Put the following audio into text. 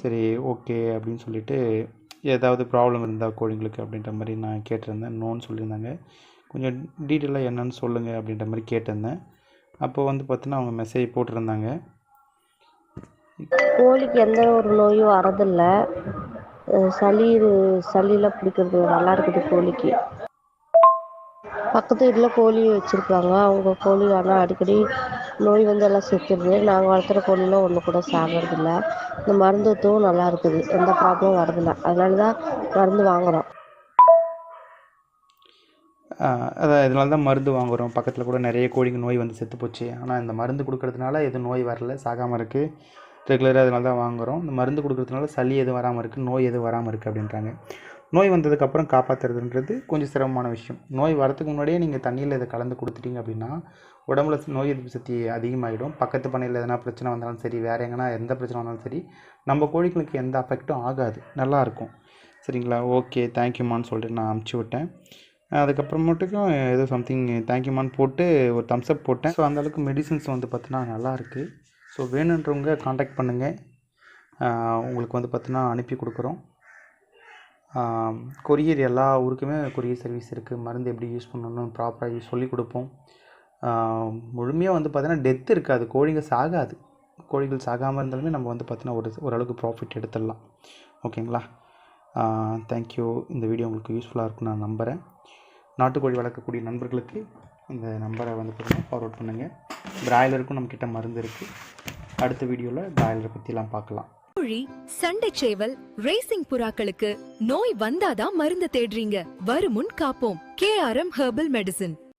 சரி ஓகே அப்படின்னு சொல்லிட்டு ஏதாவது ப்ராப்ளம் இருந்தால் கோழிங்களுக்கு அப்படின்ற மாதிரி நான் கேட்டிருந்தேன். நோன்னு சொல்லியிருந்தாங்க. கொஞ்சம் டீட்டெயிலாக என்னன்னு சொல்லுங்கள் அப்படின்ற மாதிரி கேட்டிருந்தேன். அப்போ வந்து பார்த்தீங்கன்னா அவங்க மெசேஜ் போட்டிருந்தாங்க. கோழிக்கு எந்த ஒரு நோயும் வரதில்லை சளி சளியெல்லாம் பிடிக்கிறது நல்லா இருக்குது கோழிக்கு. பக்கத்து வீட்டில் கோழி வச்சுருக்காங்க. அவங்க கோழி ஆனால் அடிக்கடி நோய் வந்து எல்லாம் செத்துடுது நாங்கள் வளர்த்துற கோழிலாம் ஒன்று கூட சாகிறதில்ல. இந்த மருந்துத்துவம் நல்லா இருக்குது. எந்த ப்ராப்ளமும் வரதில்ல அதனால தான் மருந்து வாங்குகிறோம் அதான் இதனால தான் மருந்து வாங்குகிறோம் பக்கத்தில் கூட நிறைய கோழிங்க நோய் வந்து செத்து போச்சு. ஆனால் இந்த மருந்து கொடுக்கறதுனால எதுவும் நோய் வரல. சாகாமல் இருக்குது ரெகுலராக அதனால தான் வாங்குகிறோம் இந்த மருந்து கொடுக்கறதுனால சளி எதுவும் வராமல் இருக்குது நோய் எதுவும் வராமல் இருக்குது அப்படின்றாங்க. நோய் வந்ததுக்கப்புறம் காப்பாற்றுறதுன்றது கொஞ்சம் சிரமமான விஷயம். நோய் வரதுக்கு முன்னாடியே நீங்கள் தண்ணியில் இதை கலந்து கொடுத்துட்டீங்க அப்படின்னா உடம்புல நோய் எதிர்ப்பு சக்தி அதிகமாகிடும் பக்கத்து பண்ணையில் எதனா பிரச்சனை வந்தாலும் சரி வேறு எங்கன்னா எந்த பிரச்சனை வந்தாலும் சரி நம்ம கோழிகளுக்கு எந்த அஃபெக்ட்டும் ஆகாது. நல்லாயிருக்கும் சரிங்களா? ஓகே தேங்க்யூமான்னு சொல்லிட்டு நான் அமுச்சு விட்டேன். அதுக்கப்புறமேட்டுக்கும் ஏதோ சம்திங் தேங்க்யூமான்னு போட்டு ஒரு தம்ஸ்அப் போட்டேன். ஸோ அந்தளவுக்கு மெடிசின்ஸ் வந்து பார்த்தீங்கன்னா நல்லாயிருக்கு ஸோ வேணுன்றவங்க காண்டாக்ட் பண்ணுங்கள் உங்களுக்கு வந்து பார்த்தீங்கன்னா அனுப்பி கொடுக்குறோம். கொரியர் எல்லா ஊருக்குமே கொரியர் சர்வீஸ் இருக்குது மருந்து எப்படி யூஸ் பண்ணணும்னு ப்ராப்பராக யூஸ் சொல்லி கொடுப்போம். முழுமையாக வந்து பார்த்தீங்கன்னா டெத் இருக்காது. கோழிங்க சாகாது. கோழிகள் சாகாமல் இருந்தாலுமே நம்ம வந்து பார்த்தீங்கன்னா ஒரு ஓரளவுக்கு ப்ராஃபிட் எடுத்துடலாம். ஓகேங்களா? தேங்க்யூ இந்த வீடியோ உங்களுக்கு யூஸ்ஃபுல்லாக இருக்கும்னு நான் நம்புகிறேன் நாட்டுக்கோழி வளர்க்கக்கூடிய நண்பர்களுக்கு இந்த நம்பரை வந்து பார்த்தீங்கன்னா ஃபார்வர்ட் பண்ணுங்கள் பிராய்லருக்கும் நம்மக்கிட்ட மருந்து இருக்குது அடுத்த வீடியோவில் பிராய்லரை பற்றிலாம் பார்க்கலாம். கோழி சண்டை சேவல் ரேசிங் புறாக்களுக்கு நோய் வந்தாதான் மருந்து தேடுறீங்க. வருமுன் காப்போம். K RM herbal medicine